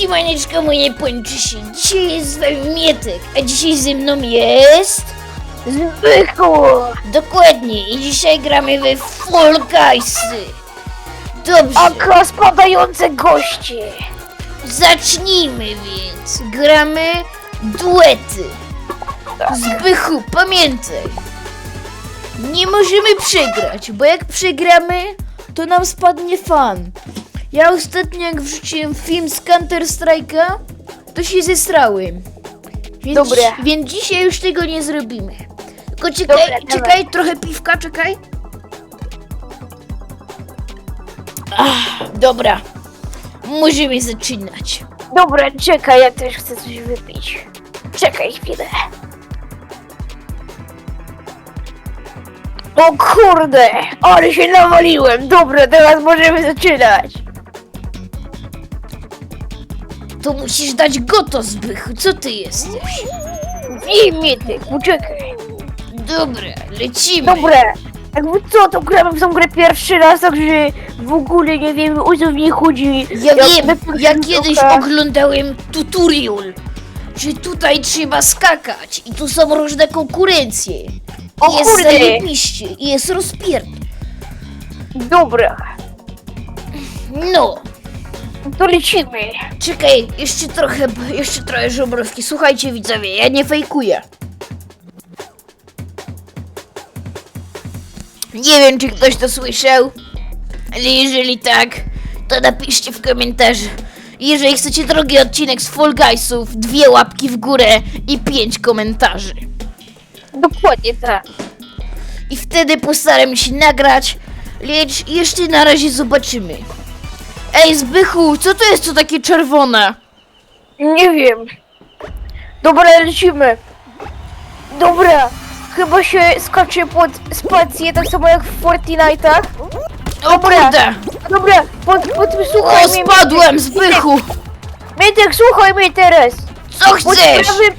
Siemaneczko moje pończyszy, dzisiaj jest z wami Mietek, a dzisiaj ze mną jest... Zbychu! Dokładnie, i dzisiaj gramy we Fall Guysy. Dobrze, Aka spadające goście! zacznijmy więc. Gramy duety. Zbychu, pamiętaj. Nie możemy przegrać, bo jak przegramy, to nam spadnie fan. Ja ostatnio jak wrzuciłem film z Counter Strike'a, to się zesrałem. Więc, Dobre. Więc dzisiaj już tego nie zrobimy. Tylko czekaj, Dobra, czekaj, trochę piwka, czekaj. Ach, dobra. Możemy zaczynać. Dobra, czekaj, ja też chcę coś wypić. Czekaj chwilę. O kurde, ale się nawaliłem. Dobra, teraz możemy zaczynać. To musisz dać goto, Zbychu. Co ty jesteś? I Mietek, poczekaj. Dobra, lecimy. Dobra, jakby co, to gramy w tą grę pierwszy raz, także w ogóle nie wiemy o co w niej chodzi. Ja wiem, ja kiedyś oglądałem tutorial, że tutaj trzeba skakać i tu są różne konkurencje. O jest kurde. zajebiście i jest rozpierd. Dobra, No, to lecimy. czekaj, jeszcze trochę, jeszcze trochę żobrowki. Słuchajcie widzowie, ja nie fejkuję. Nie wiem, czy ktoś to słyszał, ale jeżeli tak, to napiszcie w komentarzu. Jeżeli chcecie drugi odcinek z Fall Guysów, dwie łapki w górę i pięć komentarzy. Dokładnie tak. I wtedy postaram się nagrać, lecz jeszcze na razie zobaczymy. Ej, Zbychu, co to jest to takie czerwone? Nie wiem. Dobra, lecimy. Dobra, chyba się skacze pod spację, tak samo jak w Fortnite'ach. O Dobra. kurde! Dobra, pod, pod, słuchaj O, mnie. spadłem, Zbychu! Mietek, słuchaj mnie teraz. Co Pod chcesz? prawym,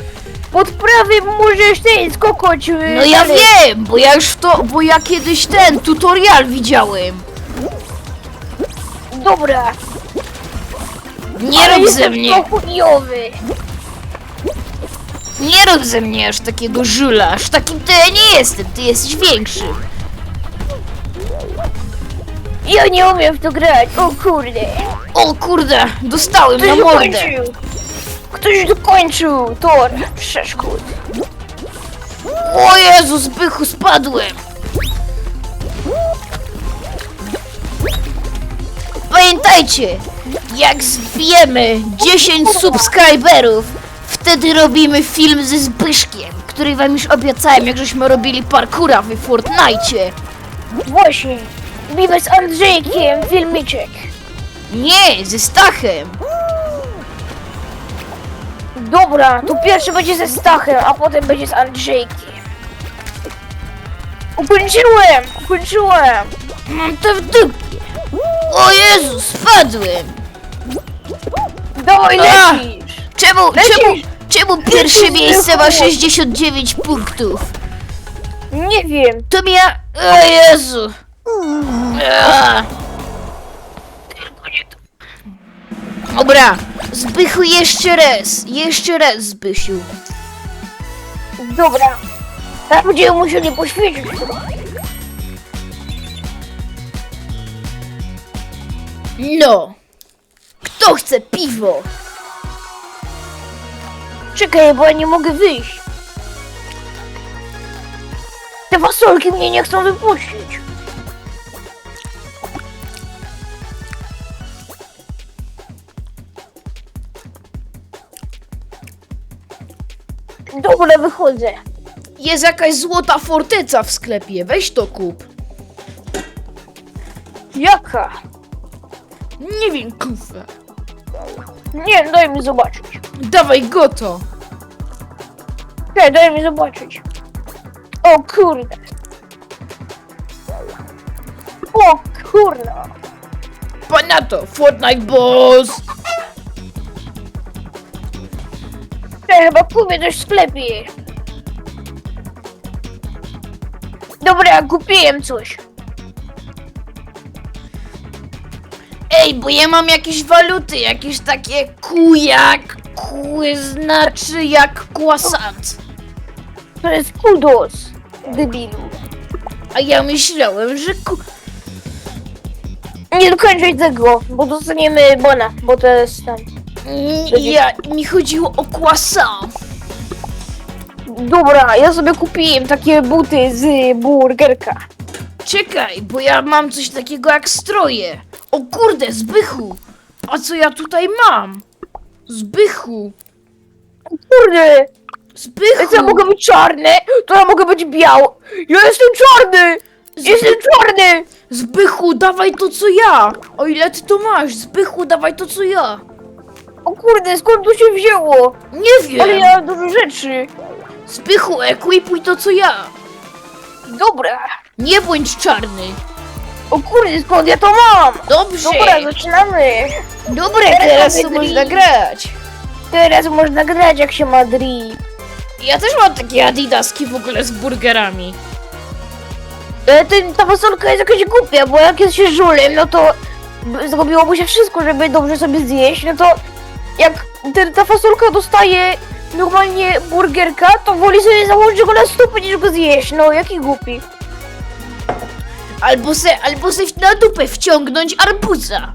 pod prawym możesz ten skokać. y, No ja wiem, bo ja już w to, bo ja kiedyś ten tutorial widziałem. Dobra. Nie ale rób ze jestem mnie, to chujowy. nie rób ze mnie aż takiego żula, aż takim to ja nie jestem, ty jesteś większy. Ja nie umiem w to grać, o kurde. O kurde, dostałem na Ktoś mordę. dokończył. Ktoś dokończył tor przeszkód. O Jezu, Zbychu, spadłem. Pamiętajcie, jak zbijemy 10 subskryberów, wtedy robimy film ze Zbyszkiem, który wam już obiecałem, jak żeśmy robili parkura w Fortnite. Właśnie. Biwę z Andrzejkiem, filmiczek. Nie, ze Stachem. Dobra, to pierwszy będzie ze Stachem, a potem będzie z Andrzejkiem. Ukończyłem! Ukończyłem! Mam to w dupie. O Jezu, spadłem. Dawaj, A! lecisz! Czemu, Lecisz! czemu, czemu pierwsze Lecisz, miejsce ma Zbychu! 69 punktów? Nie wiem. To ja... O Jezu! Ua. Dobra, Zbychu jeszcze raz, jeszcze raz Zbysiu. Dobra. Teraz będziemy musieli poświecić trochę. No. Kto chce piwo? Czekaj, bo ja nie mogę wyjść. Te fasolki mnie nie chcą wypuścić. Dobra, wychodzę. Jest jakaś złota forteca w sklepie, weź to kup. Jaka? Nie wiem, kurwa. Nie, daj mi zobaczyć. Dawaj goto. Nie, daj mi zobaczyć. O kurde. O kurna. Panato, Fortnite Boss. Ja chyba kupię coś w sklepie. Dobra, kupiłem coś. Ej, bo ja mam jakieś waluty, jakieś takie ku jak, kły znaczy jak croissant. To jest kudos, debilu. A ja myślałem, że ku... Nie dokończaj tego, bo dostaniemy bona, bo to jest tam. Mm, Ja, mi chodziło o croissant. Dobra, ja sobie kupiłem takie buty z burgerka. Czekaj, bo ja mam coś takiego jak stroje. O kurde, Zbychu! A co ja tutaj mam? Zbychu! Kurde, Zbychu! jak ja mogę być czarny, to ja mogę być biały. Ja jestem czarny! Jestem czarny! Zbychu, dawaj to co ja! O ile ty to masz? Zbychu, dawaj to co ja! O kurde, skąd to się wzięło? Nie Ale wiem! ja mam dużo rzeczy. Zbychu, ekwipuj to co ja! Dobra. Nie bądź czarny! O kurde, skąd ja to mam? Dobrze! Dobra, zaczynamy. Dobre, Teraz teraz to można grać! Teraz można grać jak się ma drip. Ja też mam takie adidaski w ogóle z burgerami. E, ten, ta fasolka jest jakaś głupia, bo jak jest się żulem, no to zrobiłoby się wszystko, żeby dobrze sobie zjeść, no to jak ten, ta fasolka dostaje normalnie burgerka, to woli sobie założyć go na stopę niż go zjeść, no jaki głupi. Albo se, albo se na dupę wciągnąć arbuza.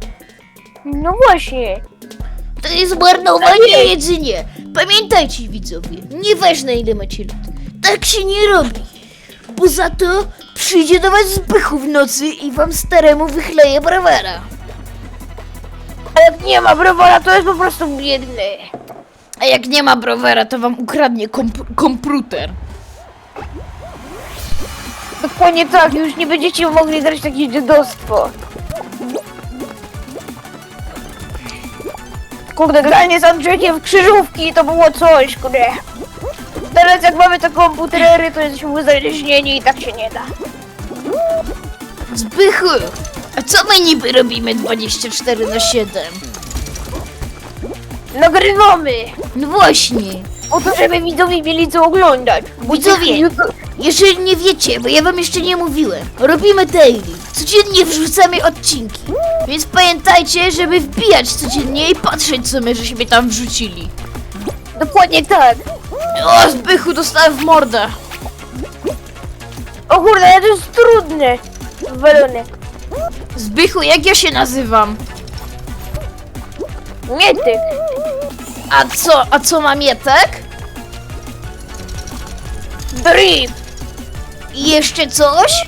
No właśnie. To jest marnowanie jedzenia. Pamiętajcie widzowie, nieważne ile macie lat, tak się nie robi. Bo za to przyjdzie do was zbychu w nocy i wam staremu wychleje brawara. A jak nie ma browara, to jest po prostu biedny. A jak nie ma browara, to wam ukradnie komp- komputer. Dokładnie tak, już nie będziecie mogli grać takie dziadostwo. Kurde, granie z Andrzejkiem w krzyżówki to było coś, kurde. Teraz jak mamy te komputery, to jesteśmy uzależnieni i tak się nie da. Zbychu, a co my niby robimy 24 na 7? Nagrywamy! No właśnie. Po to, żeby widzowie mieli co oglądać. Bo Widzowie. tych YouTube- Jeżeli nie wiecie, bo ja wam jeszcze nie mówiłem, robimy daily. Codziennie wrzucamy odcinki. Więc pamiętajcie, żeby wbijać codziennie i patrzeć, co my żeśmy tam wrzucili. Dokładnie tak. O, Zbychu, dostałem w mordę. O kurde, ale to jest trudne. Walony. Zbychu, jak ja się nazywam? Nie ty. A co, a co mam tak? Drip. Jeszcze coś?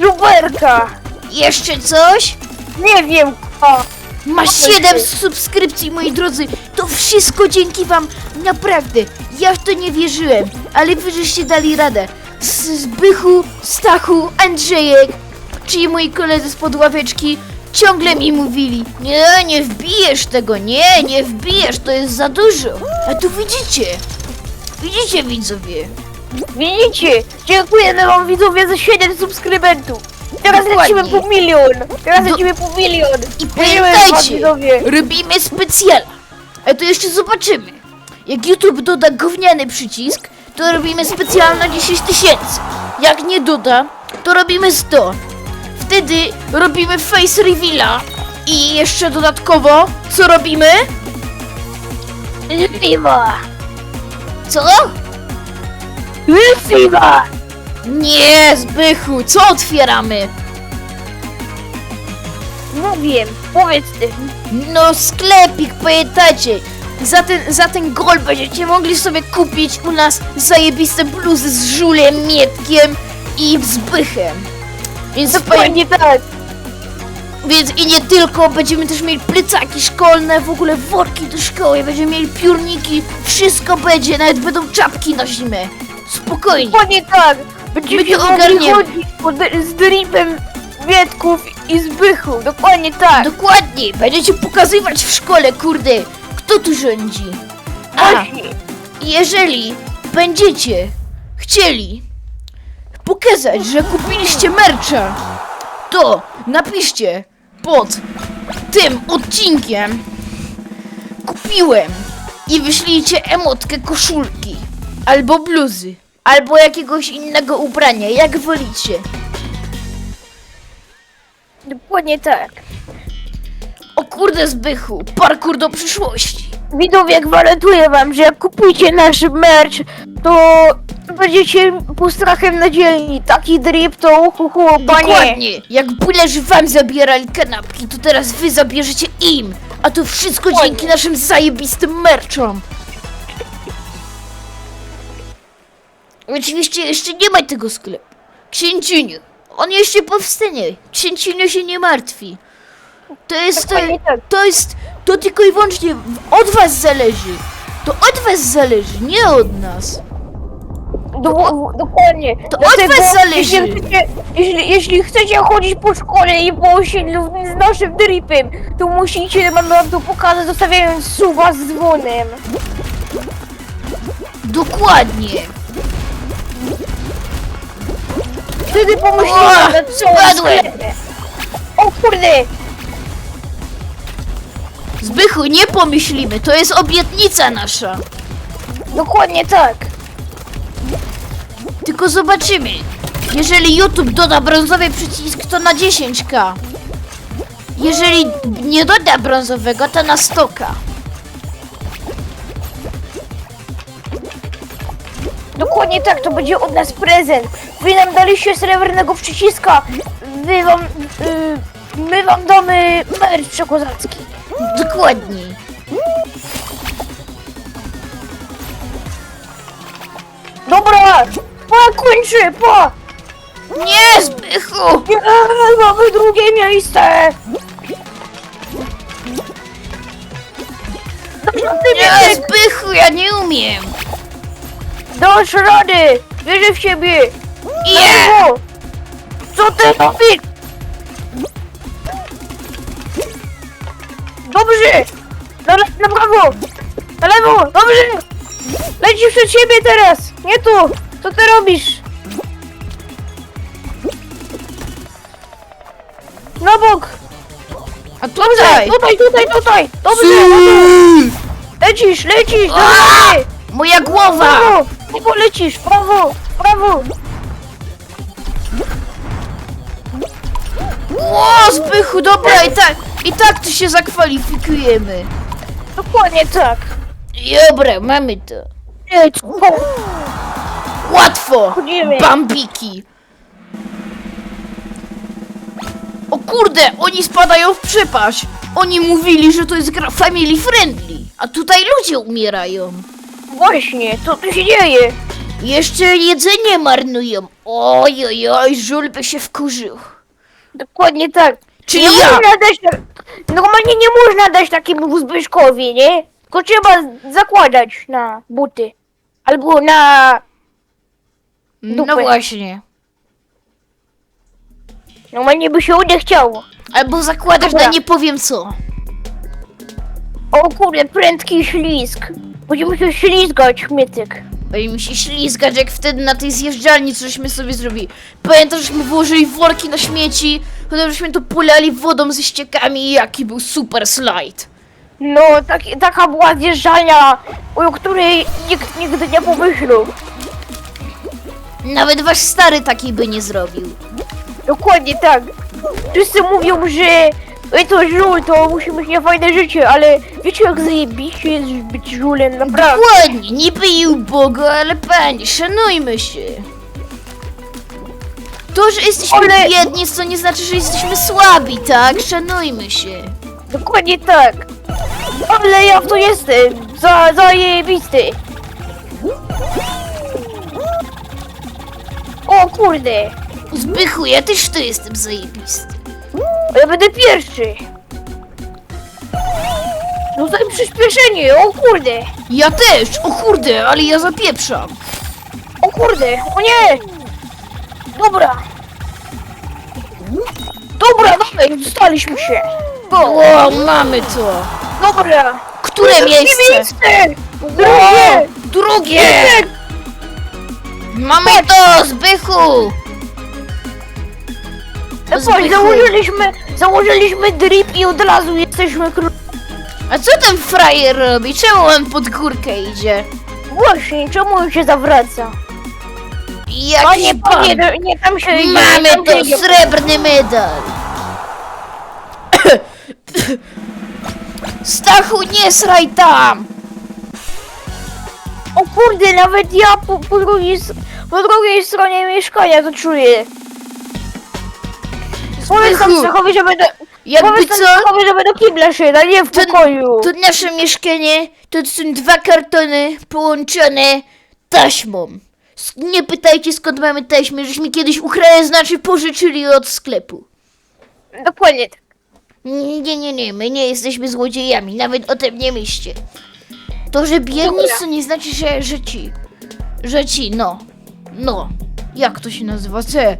Żuberka. Jeszcze coś? Nie wiem, kto. Masz 7 subskrypcji, moi drodzy. To wszystko dzięki wam. Naprawdę. Ja w to nie wierzyłem. Ale wy żeście dali radę. Z Zbychu, Stachu, Andrzejek, czyli moi koledzy z podławeczki, ciągle mi mówili Nie, nie wbijesz tego. Nie, nie wbijesz. To jest za dużo. A tu widzicie. Widzicie, widzowie. Widzicie? Dziękujemy wam widzowie za 7 subskrybentów. Teraz Dokładnie. lecimy po milion. Teraz Do- lecimy po milion. I Wierzymy pamiętajcie, widzowie. robimy specjala. A to jeszcze zobaczymy. Jak YouTube doda gówniany przycisk, to robimy specjal na 10 tysięcy. Jak nie doda, to robimy 100. Wtedy robimy face reveala. I jeszcze dodatkowo, co robimy? Piwa. Co? Piwa. Nie, Zbychu, co otwieramy? No wiem, powiedz ty. No sklepik, pamiętacie? Za ten, za ten gol będziecie mogli sobie kupić u nas zajebiste bluzy z żulem, mietkiem i zbychem. Więc, Dokładnie tak. więc i nie tylko, będziemy też mieli plecaki szkolne, w ogóle worki do szkoły, będziemy mieli piórniki, wszystko będzie, nawet będą czapki na zimę. Spokojnie. Dokładnie tak. Się to mogli ogarniemy. chodzić po d- z dripem Wietków i Zbychu. Dokładnie tak. Dokładnie, będziecie pokazywać w szkole, kurde, kto tu rządzi. A, Właśnie. jeżeli będziecie chcieli pokazać, że kupiliście mercha, to napiszcie pod tym odcinkiem kupiłem i wyślijcie emotkę koszulki, albo bluzy, albo jakiegoś innego ubrania, jak wolicie. Dokładnie tak. kurde Zbychu, parkour do przyszłości. Widzowie, gwarantuję wam, że jak kupujecie nasz merch, to będziecie postrachem na dzielni. Taki drip to uhuhu, panie. Dokładnie, jak bulerzy wam zabierali kanapki, to teraz wy zabierzecie im. A to wszystko Dokładnie. dzięki naszym zajebistym merchom. Oczywiście jeszcze nie ma tego sklepu. Księciniu, on jeszcze powstanie. Księcinio się nie martwi. To jest, to, Dokładnie tak. to jest, to tylko i wyłącznie w- od was zależy. To od was zależy, nie od nas. Do, dokładnie. To od was zależy. Jeśli chcecie, jeśli, jeśli chcecie chodzić po szkole i po osiedlu z naszym dripem, to musicie nam nam to pokazać, zostawiając suba z dzwonem. Dokładnie. Wtedy pomyślimy O, sklepem. O kurde! Zbychu, nie pomyślimy, to jest obietnica nasza. Dokładnie tak. Tylko zobaczymy. Jeżeli YouTube doda brązowy przycisk, to na 10k. Jeżeli nie doda brązowego, to na 100k. Dokładnie tak, to będzie od nas prezent. Wy nam daliście srebrnego przyciska. Wy wam... y, my wam damy merch przekozacki. Dokładnie. Dobra! Pa, kończy, pa! Nie, Zbychu! Nie, mamy drugie miejsce! Nie, Zbychu, ja nie umiem. dasz rady! Wierzę w siebie! Brawo! Co ty robisz? Dobrze! Na, le- na prawo! Na lewo! Dobrze! Lecisz przed siebie teraz! Nie tu! Co ty robisz? Na bok! A tutaj! Tutaj, tutaj, tutaj! Dobrze! Lecisz, lecisz! Dobrze! Moja głowa! Prawo! Prawo lecisz! Prawo! Prawo! O, Zbychu, dobra, i tak, i tak tu się zakwalifikujemy. Dokładnie tak! Dobra, mamy to. Łatwo! Chodzimy! Bambiki! O kurde, oni spadają w przepaść! Oni mówili, że to jest gra family friendly, a tutaj ludzie umierają. Właśnie, co tu się dzieje? Jeszcze jedzenie marnują. Oj, oj, oj, żul by się wkurzył. Dokładnie tak. Czyli nie ja. można dać. tak- Normalnie nie można dać takiemu Zbyszkowi, nie? Tylko trzeba zakładać na buty. Albo na. No Dupę. właśnie. Normalnie by się nie chciało. Albo zakładasz Dobra. na nie powiem co. O kurde, prędki ślizg. Będziemy się ślizgać, Mietyk. Będziemy się ślizgać jak wtedy na tej zjeżdżalni, co żeśmy sobie zrobili. Pamiętasz, żeśmy włożyli worki na śmieci, potem żeśmy to polali wodą ze ściekami i jaki był super slajd. No, tak, taka była zjeżdżalnia, o której nikt nigdy nie pomyślał. Nawet wasz stary takiej by nie zrobił. Dokładnie tak. Wszyscy mówią, że Ej, to żul, to musi mieć niefajne życie, ale wiecie jak zajebiście jest być żulem, naprawdę. Dokładnie, niby i ubogo, ale panie, szanujmy się. To, że jesteśmy Ale- biedni, to nie znaczy, że jesteśmy słabi, tak? Szanujmy się. Dokładnie tak. Ale ja w to jestem, za, zajebisty. O kurde, Zbychu, ja też tu jestem zajebisty. Ja będę pierwszy. No to przyspieszenie, o kurde. Ja też, o kurde, ale ja zapieprzam. O kurde, o nie! Dobra. Dobra, dobra, dostaliśmy się. O, mamy to. Dobra. Które miejsce? miejsce! Drugie! drugie! Mamy to, Zbychu! No. Patrz, założyliśmy, założyliśmy drip i od razu jesteśmy król... A co ten frajer robi? Czemu on pod górkę idzie? Właśnie, czemu on się zawraca? Jakiś Panie, panie, pan. nie tam się idzie, Mamy tam się idzie. srebrny medal. Stachu, nie sraj tam! O kurde, nawet ja po, po, drugiej, s- po drugiej stronie mieszkania to czuję. Powiedz tam Zbychu, Stachowi, że będę... jakby Powiedz tam co, Stachowi, że będę kibla szyć, a nie w To- pokoju. to nasze mieszkanie to są dwa kartony połączone taśmą. S- Nie pytajcie skąd mamy taśmy, żeśmy kiedyś Ukrainę znaczy pożyczyli od sklepu. Dokładnie tak. Nie, nie, nie, my nie jesteśmy złodziejami, nawet o tym nie myślcie. To, że biedni Dobra. są, nie znaczy, że, że ci. Że ci, no. No. Jak to się nazywa? C.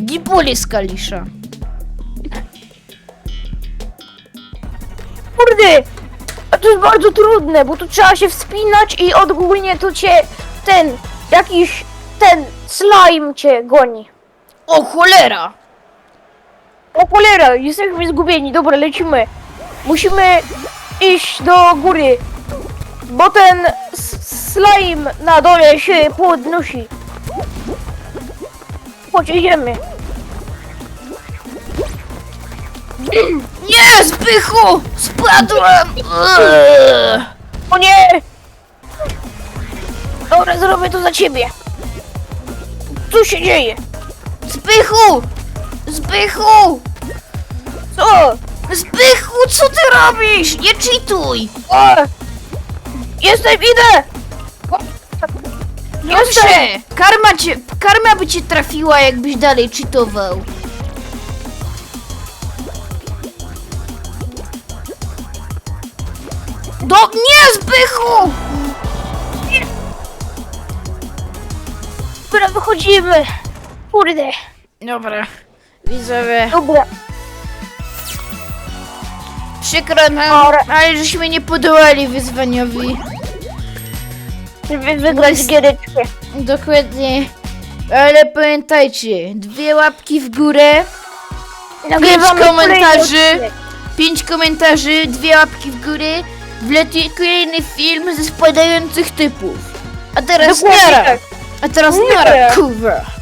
Gibuli z Kalisza. Kurde! A to jest bardzo trudne, bo tu trzeba się wspinać i ogólnie tu cię ten, jakiś, ten slime cię goni. O cholera! O cholera, jesteśmy zgubieni, dobra, lecimy. Musimy iść do góry, bo ten s- slime na dole się podnosi. Chodź, idziemy. Nie, Zbychu! Spadłem! Eee. O nie! Dobra, zrobię to za ciebie. Co się dzieje? Zbychu! Zbychu! Co? Zbychu, co ty robisz? Nie cheatuj! O! Jestem, idę! Dobrze! Karma, cię, karma by cię trafiła, jakbyś dalej cheatował. Do... Nie, Zbychu! Dobra, wychodzimy. Kurde. Dobra, widzowie. Dobra. Przykro nam, ale żeśmy nie podołali wyzwaniowi. Żeby wygrać giereczkę. Dokładnie. Ale pamiętajcie, dwie łapki w górę, Nagrywamy komentarzy. kolejny odcinek. pięć komentarzy, dwie łapki w górę, wletuje kolejny film ze spadających typów. A teraz Dokładnie tak. A teraz Nie. kurwa!